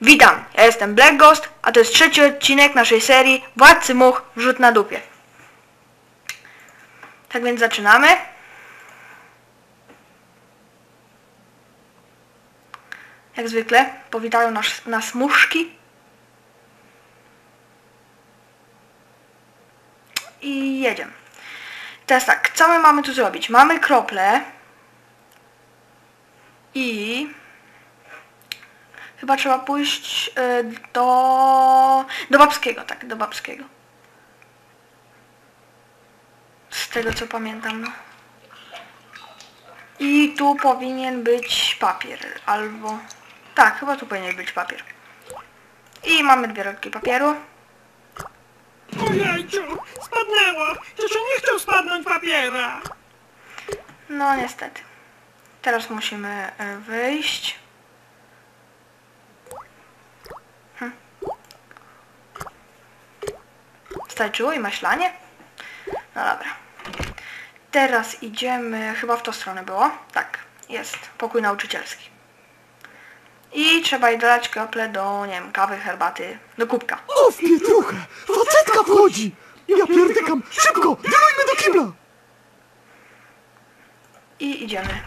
Witam, ja jestem Black Ghost, a to jest trzeci odcinek naszej serii Władcy Much Rzut na dupie. Tak więc zaczynamy. Jak zwykle powitają nas, nas muszki. I jedziemy. Teraz tak, co my mamy tu zrobić? Mamy krople i Chyba trzeba pójść y, do... do babskiego, tak, do babskiego. Z tego co pamiętam. no. I tu powinien być papier, albo... Tak, chyba tu powinien być papier. I mamy dwie rolki papieru. Ojejciu, spadnęło! Przecież nie chciał spadnąć papiera! No niestety. Teraz musimy y, wyjść. Hm. Starczyło i maślanie? No dobra. Teraz idziemy, chyba w tą stronę było. Tak, jest. Pokój nauczycielski. I trzeba jej dodać krople do, nie wiem, kawy, herbaty, do kubka. O, w pietruchę! Facetka wchodzi! Ja pierdykam! Szybko! Dylujmy do kibla! I idziemy.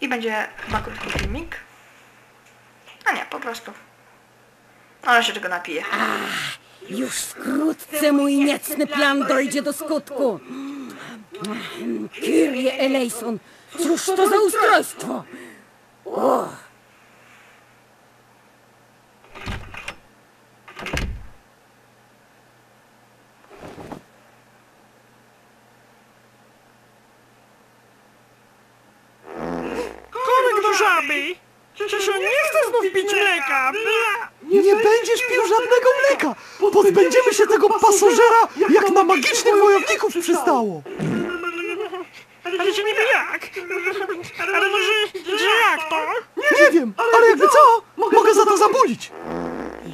I będzie chyba krótki filmik. A nie, po prostu. Ona się tego napije. Już wkrótce mój niecny plan dojdzie do skutku. Kyrie Eleison, cóż to za ustrojstwo Korek do żaby! Przecież on nie chce znów pić mleka! Bla! Nie będziesz pił żadnego mleka! Pozbędziemy się tego pasożera, jak na magicznych wojowników przystało! Ale że niby jak? Ale może, że jak to? Nie wiem, ale jakby co? Mogę za to zabulić!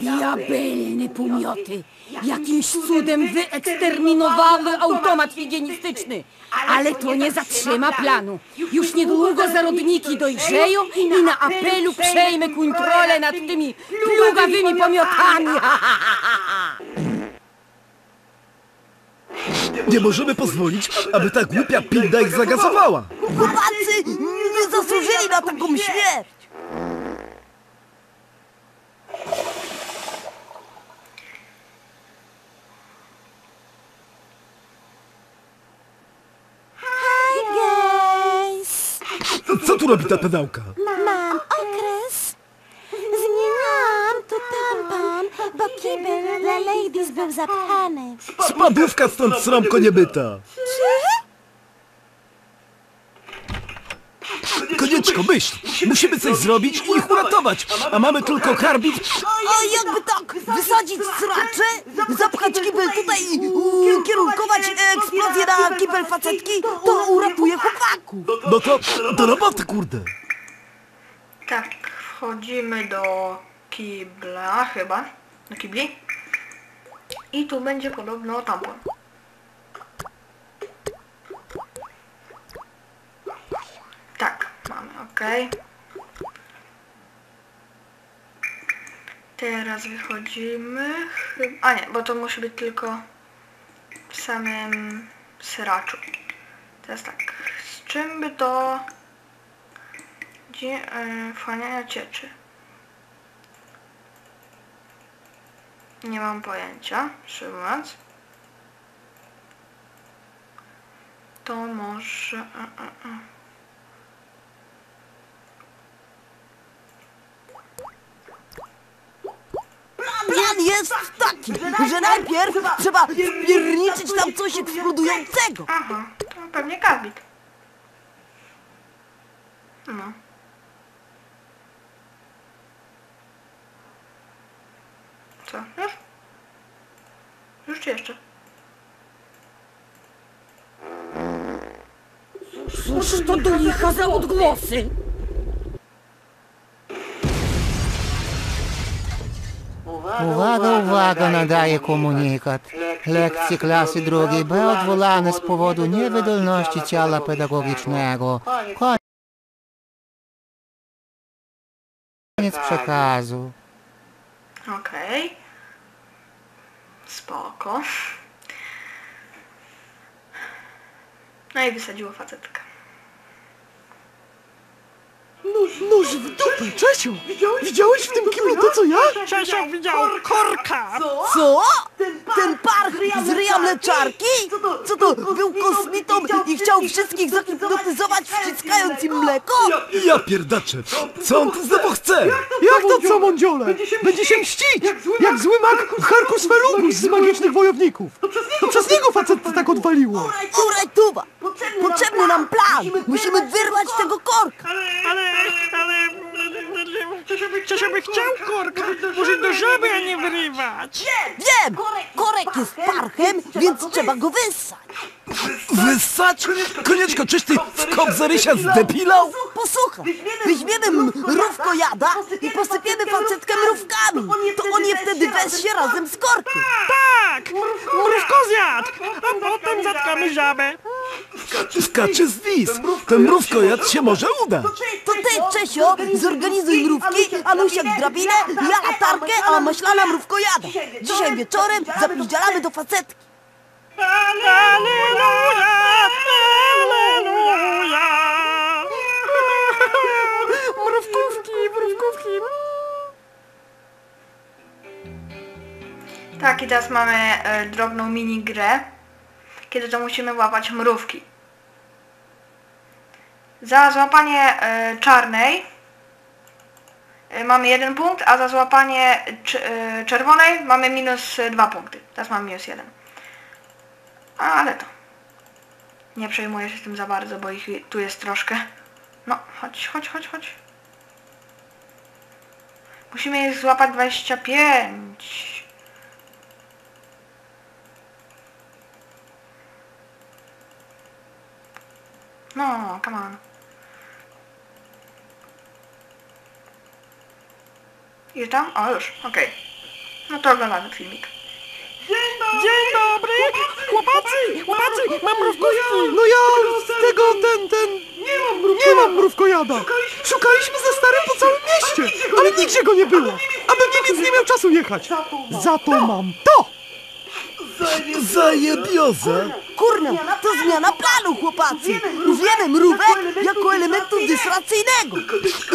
Diabelne pomioty! Jakimś cudem wyeksterminowały automat higienistyczny. Ale to nie zatrzyma planu. Już niedługo zarodniki dojrzeją i na apelu przejmę kontrolę nad tymi plugawymi pomiotami. Nie możemy pozwolić, aby ta głupia pinda ich zagazowała. Chłopacy nie zasłużyli na taką śmierć! Hi guys! Co tu robi ta pedałka? Mam okres! Zmieniałam tu tampon, bo kibel dla ladies był zapchany. Spadówka stąd sromko niebyta. Konieczko, myśl! Musimy coś zrobić i ich uratować, a mamy tylko karbić... A jakby tak wysadzić sracze, zapchać kibel tutaj i u, kierunkować eksplozję na kibel facetki, to uratuje chłopaków. No to do roboty, kurde! Tak, wchodzimy do kibla chyba. Do kibli. I tu będzie podobno tampon. Tak, mamy, ok. Teraz wychodzimy. Chyba, a nie, bo to musi być tylko w samym sraczu. Teraz tak, z czym by to... Gdzie e, wchłaniania cieczy? Nie mam pojęcia, szczerze. To może... e, e, e. Plan jest taki, że najpierw trzeba wpierniczyć tam coś eksplodującego. Aha, to pewnie karbit. No. Co? Już? Już czy jeszcze? Cóż to do licha za odgłosy? Uwaga, uwaga, nadaje komunikat. Lekcje klasy drugiej B odwołane z powodu niewydolności ciała pedagogicznego. Koniec. Koniec przekazu. Okej. Spoko. No i wysadziło facetkę. Nóż w dupę, Czesiu! Widziałeś w tym kiblu to co ja? Czesio widział korka! Co? Ten parch z ryja mleczarki? Co to, był kosmitą i chciał wszystkich zahipnotyzować, wciskając im mleko? Ja pierdaczę! Co on tu znowu chce? Jak to co, mądziole? Będzie się mścić! Jak zły mag Harkus Felungus z magicznych wojowników! To przez niego facet tak odwaliło! Uraj tuba! Potrzebny nam plan! Musimy wyrwać tego korka! Ale, ale... Czesio by chciał korka! Może do żaby, a nie wyrywać! Wiem! Korek jest parchem, więc trzeba go wyssać! Wyssać? Konieczko, czyś ty w kop zarysia zdepilał? Posłuchaj, weźmiemy mrówko jada i posypiemy facetkę mrówkami. To on je wtedy wessie razem z korkiem. Tak! Mrówko zjadł! A potem zatkamy żabę! Skacze z wiz. Ten mrówkojad się może uda. To ty, Czesio, zorganizuj mrówki, Anusiak drabinę, ja latarkę, a maślana mrówko jada. Dzisiaj wieczorem zapiździelamy do facetki. Aleluja! Aleluja! Mrówkówki, mrówkówki! Tak, i teraz mamy e, drobną mini grę, kiedy to musimy łapać mrówki. Za złapanie e, czarnej e, mamy jeden punkt, a za złapanie e, czerwonej mamy minus dwa punkty. Teraz mamy minus jeden. Ale to. Nie przejmuję się tym za bardzo, bo ich tu jest troszkę. No, chodź, chodź, chodź, chodź. Musimy je złapać 25. No, come on. Już tam? O, już, okej. No to oglądamy filmik. Dzień dobry! Chłopacy! Chłopacy! Mam mrówkówki! No ja z tego ten, ten... Nie mam mrówkojada! Szukaliśmy ze starym po całym mieście, ale nigdzie go nie było! A do Niemiec nie miał czasu jechać! Za to mam to! Zajebioza! Kurna, to zmiana planu, chłopacy. Użyjemy mrówek jako elementu dysracyjnego.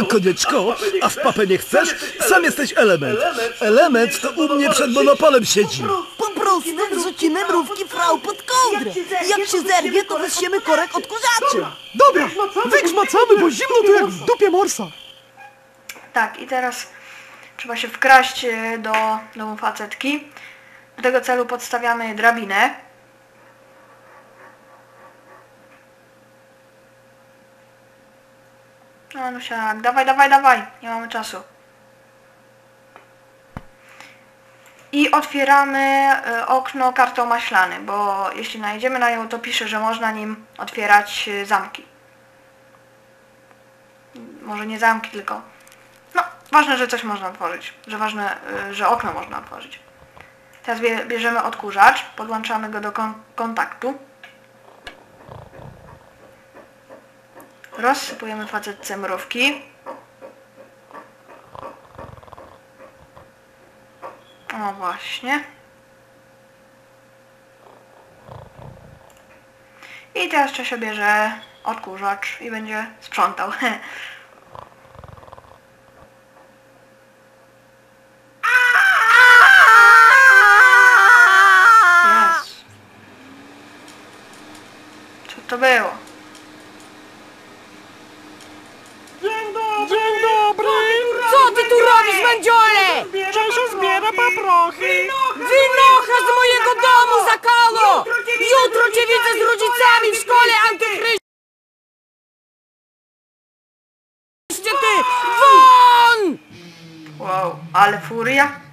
Konieczko, a w papę nie chcesz? Sam jesteś element. Element to u mnie przed monopolem siedzi. Po prostu wrzucimy mrówki frau pod kołdrę. Jak się zerwie, to wysiemy korek odkurzaczem. Dobra, wygrzmacamy, bo zimno tu jak w dupie morsa! Tak, i teraz trzeba się wkraść e, do domu facetki. Do tego celu podstawiamy drabinę. No, no siak, dawaj, dawaj, dawaj, nie mamy czasu. I otwieramy e, okno kartą maślany, bo jeśli najedziemy na nią, to pisze, że można nim otwierać e, zamki. Może nie zamki, tylko no, ważne, że coś można otworzyć. Że ważne, y, że okno można otworzyć. Teraz bie- bierzemy odkurzacz, podłączamy go do kon kontaktu. Rozsypujemy facetce mrówki. O właśnie. I teraz Czesio bierze odkurzacz i będzie sprzątał. Jezu. Co to było? Dzień dobry! Dzień dobry! Co ty tu robisz, bandziole? Czesio zbiera paprochy! Wynocha z mojego domu, zakalo! Jutro cię widzę z rodzicami w szkole antychryście ty! Won! Wow, ale furia.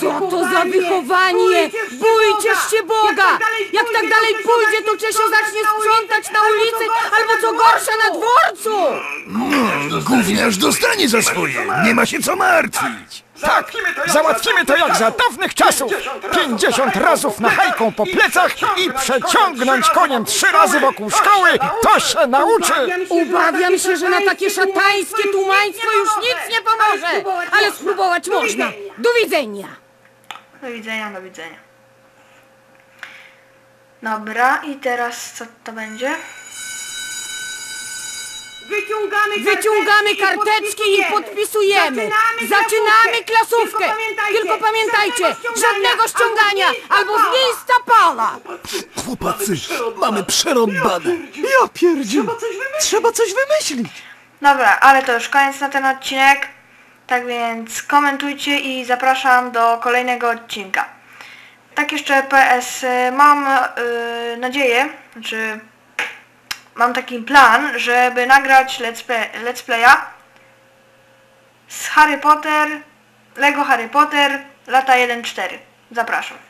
Co to za wychowanie? Bójcie się Boga! Jak tak dalej pójdzie, to Czesio zacznie sprzątać na ulicy albo co gorsza na dworcu! Gówniarz dostanie za swoje. Nie ma się co martwić. Tak, załatwimy to jak za dawnych czasów! 50 razów nachajką po plecach i przeciągnąć koniem trzy razy wokół szkoły, to się nauczy! Obawiam się, że na takie szatańskie tumaństwo już nic nie pomoże! ale spróbować można. Do widzenia. Do widzenia, do widzenia. Dobra, i teraz co to będzie? Wyciągamy karteczki i podpisujemy. Zaczynamy klasówkę. Tylko pamiętajcie, żadnego ściągania albo z miejsca pala. Chłopacy, mamy przerąbane. Ja pierdziu. Trzeba coś wymyślić. Dobra, ale to już koniec na ten odcinek. Tak więc komentujcie i zapraszam do kolejnego odcinka. Tak jeszcze PS, y, mam y, nadzieję, znaczy mam taki plan, żeby nagrać let's, play, let's playa z Harry Potter, Lego Harry Potter, lata 1-4. Zapraszam.